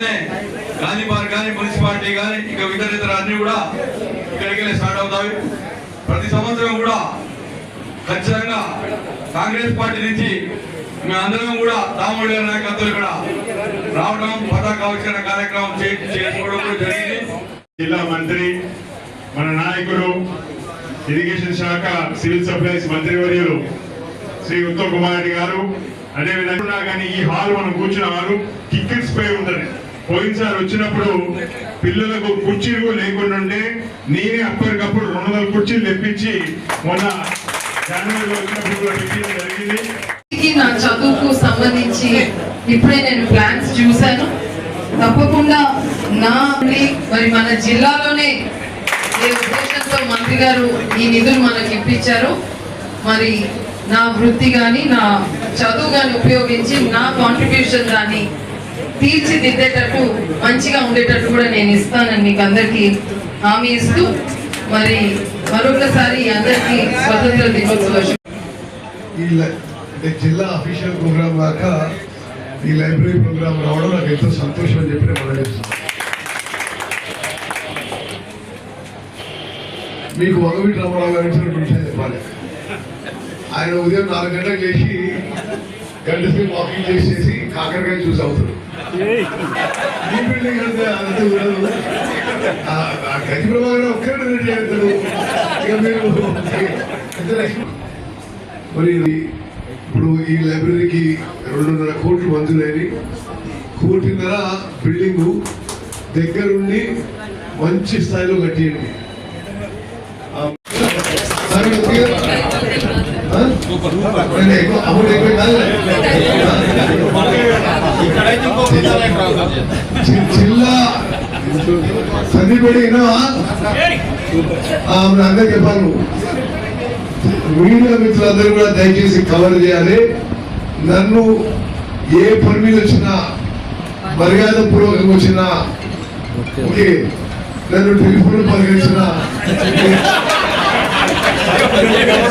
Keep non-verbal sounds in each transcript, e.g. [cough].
Gandhi park కానీ municipality కానీ ఇంకా ఇతర ఇతర అన్ని కూడా ఇక్కడికి వెళ్ళి స్టార్ట్ అవుతాయి. ప్రతి సంవత్సరం కూడా ఖచ్చితంగా కాంగ్రెస్ పార్టీ నుంచి మేమందరం కూడా రాముడి గారి నాయకత్వం ఇక్కడ రావడం పతాకావిష్కరణ కార్యక్రమం చేసుకోవడం జరిగింది. జిల్లా మంత్రి మన నాయకులు ఇరిగేషన్ శాఖ సివిల్ సప్లైస్ మంత్రివర్యులు శ్రీ ఉత్తమ్ కుమార్ రెడ్డి గారు. అదేవిధంగా కానీ ఈ హాల్ మనం కూర్చున్న వారు టికెట్స్ పై ఉంటది పోయినసారి వచ్చినప్పుడు పిల్లలకు కుర్చీలు లేకుండా నేనే అప్పటికప్పుడు రెండు వందల కుర్చీలు తెప్పించి మొన్న జనవరిలో వచ్చినప్పుడు జరిగింది. నా చదువుకు సంబంధించి ఇప్పుడే నేను ప్లాన్స్ చూశాను. తప్పకుండా నా మరి మన జిల్లాలోనే ఏ ఉద్దేశంతో మంత్రి గారు ఈ నిధులు మనకి ఇప్పించారు మరి నా వృత్తి కానీ నా చదువు కానీ ఉపయోగించి నా కాంట్రిబ్యూషన్ కానీ తీర్చిదిద్దేటట్టు మంచిగా ఉండేటట్టు కూడా నేను ఇస్తానని మీకు అందరికీ హామీ ఇస్తూ మరి మరొకసారి అందరికీ స్వతంత్ర దినోత్సవ ఈ జిల్లా అఫీషియల్ ప్రోగ్రామ్ కాక ఈ లైబ్రరీ ప్రోగ్రామ్ రావడం నాకు ఎంతో సంతోషం అని చెప్పి మనం మీకు వంగవీటి రామారావు గారు ఇచ్చినటువంటి విషయం చెప్పాలి. ఆయన ఉదయం నాలుగు గంటలకు లేచి సేపు వాకింగ్ చేసేసి కాకరకాయ చూసి అవుతాడు ఈ బిల్డింగ్ అంటే అంత ఉండదు గతి ప్రభావం ఒక్కడే రెడీ అవుతాడు ఇక మీరు మరి ఇది ఇప్పుడు ఈ లైబ్రరీకి రెండున్నర కోట్లు మంజూరైన కోటిన్నర బిల్డింగ్ దగ్గరుండి మంచి స్థాయిలో కట్టియండి. జిల్లా చెప్పాను మీడియా మిత్రులందరూ కూడా దయచేసి కవర్ చేయాలి. నన్ను ఏ పని మీద వచ్చినా మర్యాద పూర్వకంగా వచ్చినా ఓకే నన్ను టెలిఫోన్ పలకరించిన [laughs]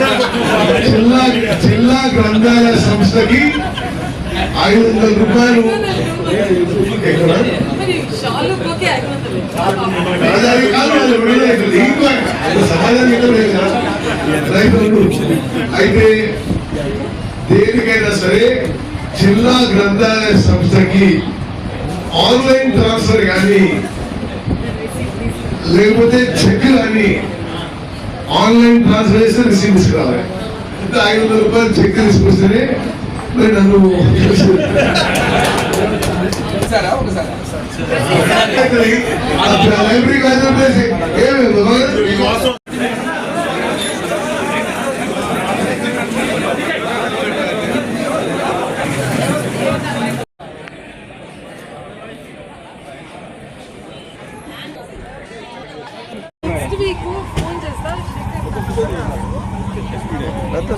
జిల్లా జిల్లా గ్రంథాలయ సంస్థకి ఐదు వందల రూపాయలు. అయితే దేనికైనా సరే జిల్లా గ్రంథాలయ సంస్థకి ఆన్లైన్ ట్రాన్స్ఫర్ కానీ లేకపోతే చెక్ కానీ ఆన్లైన్ ట్రాన్స్ఫర్ చేస్తే రిసీవ్ తీసుకురావాలి ఇంత ఐదు వందల రూపాయలు చెక్ తీసుకొస్తేనే మరి నన్ను లైబ్రరీ కాదు आता